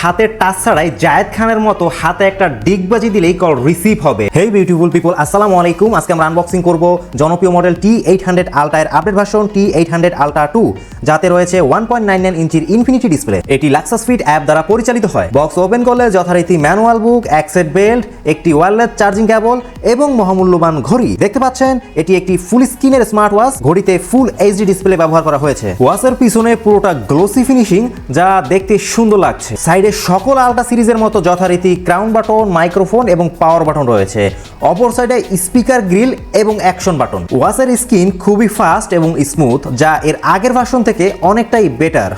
হাতের টাচ ছাড়াই জায়েদ খানের মতো হাতে একটা ডিগবাজি দিলেই কল রিসিভ হবে। হেই বিউটিফুল পিপল আসসালামু আলাইকুম। আজকে আমরা আনবক্সিং করব জনপ্রিয় model T eight hundred ultra update version T eight hundred ultra two যাতে রয়েছে ওয়ান পয়েন্ট নাইন নাইন ইঞ্চির ইনফিনিটি ডিসপ্লে এটি লাক্সাস ফিট অ্যাপ দ্বারা পরিচালিত হয়। বক্স ওপেন করলে যথারীতি ম্যানুয়াল বুক অ্যাক্সেট বেল্ট একটি ওয়্যারলেস চার্জিং কেবল এবং মহামূল্যবান ঘড়ি। দেখতে পাচ্ছেন, এটি একটি ফুল স্ক্রিনের স্মার্ট ওয়াচ ঘড়িতে ফুল এইচডি ডিসপ্লে ব্যবহার করা হয়েছে। ওয়াচের পিছনে পুরোটা গ্লোসি ফিনিশিং যা দেখতে সুন্দর লাগছে। সাইডে সকল আলট্রা সিরিজের মতো যথারীতি ক্রাউন বাটন, মাইক্রোফোন এবং পাওয়ার বাটন রয়েছে। অপর সাইডে স্পিকার, গ্রিল এবং অ্যাকশন বাটন। ওয়াচের স্ক্রিন খুবই ফাস্ট এবং স্মুথ, যা এর আগের ভার্সন থেকে অনেকটাই বেটার।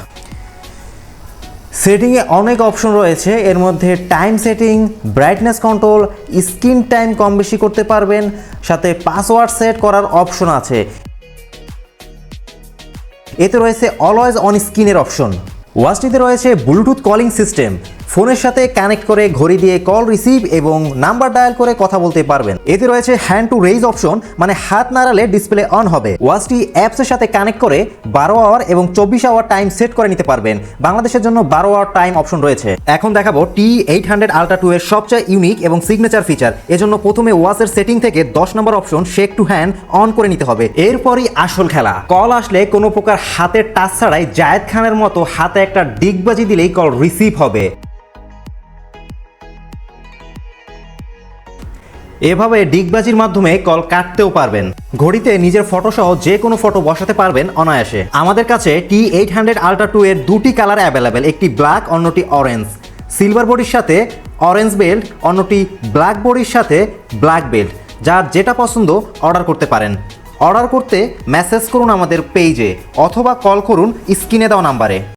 সেটিংয়ে অনেক অপশন রয়েছে। এর মধ্যে time setting, brightness control, screen time কম বেশি করতে পারবেন, সাথে পাসওয়ার্ড সেট করার অপশন আছে। এতে রয়েছে অলওয়েজ অন স্ক্রিনের অপশন। ওয়াচটিতে রয়েছে ব্লুটুথ কলিং সিস্টেম ফোনের সাথে কানেক্ট করে ঘড়ি দিয়ে কল রিসিভ এবং নাম্বার ডায়াল করে কথা বলতে পারবেন। এতে রয়েছে হ্যান্ড টু রেইজ অপশন মানে হাত নাড়ালে ডিসপ্লে অন হবে। ওয়াচটি অ্যাপসের সাথে কানেক্ট করে বারো আওয়ার এবং চব্বিশ আওয়ার টাইম সেট করে নিতে পারবেন। বাংলাদেশের জন্য বারো আওয়ার টাইম অপশন রয়েছে। এখন দেখাবো T eight hundred ultra two এর সবচেয়ে ইউনিক এবং সিগনেচার ফিচার এজন্য প্রথমে ওয়াচের সেটিং থেকে দশ নম্বর option shake to hand on করে নিতে হবে। এরপরই আসল খেলা। কল আসলে কোনো প্রকার হাতের টাচ ছাড়াই জায়েদ খানের মতো হাতে একটা ডিগবাজি দিলেই কল রিসিভ হবে। এভাবে ডিগবাজির মাধ্যমে কল কাটতেও পারবেন। ঘড়িতে নিজের ফটো সহ যে কোনো ফটো বসাতে পারবেন অনায়াসে। আমাদের কাছে T eight hundred ultra two এর দুটি কালার অ্যাভেলেবেল একটি ব্ল্যাক অন্যটি অরেঞ্জ সিলভার বডির সাথে অরেঞ্জ বেল্ট অন্যটি ব্ল্যাক বডির সাথে ব্ল্যাক বেল্ট যার যেটা পছন্দ অর্ডার করতে পারেন। অর্ডার করতে মেসেজ করুন আমাদের পেজে অথবা কল করুন স্ক্রিনে দেওয়া নাম্বারে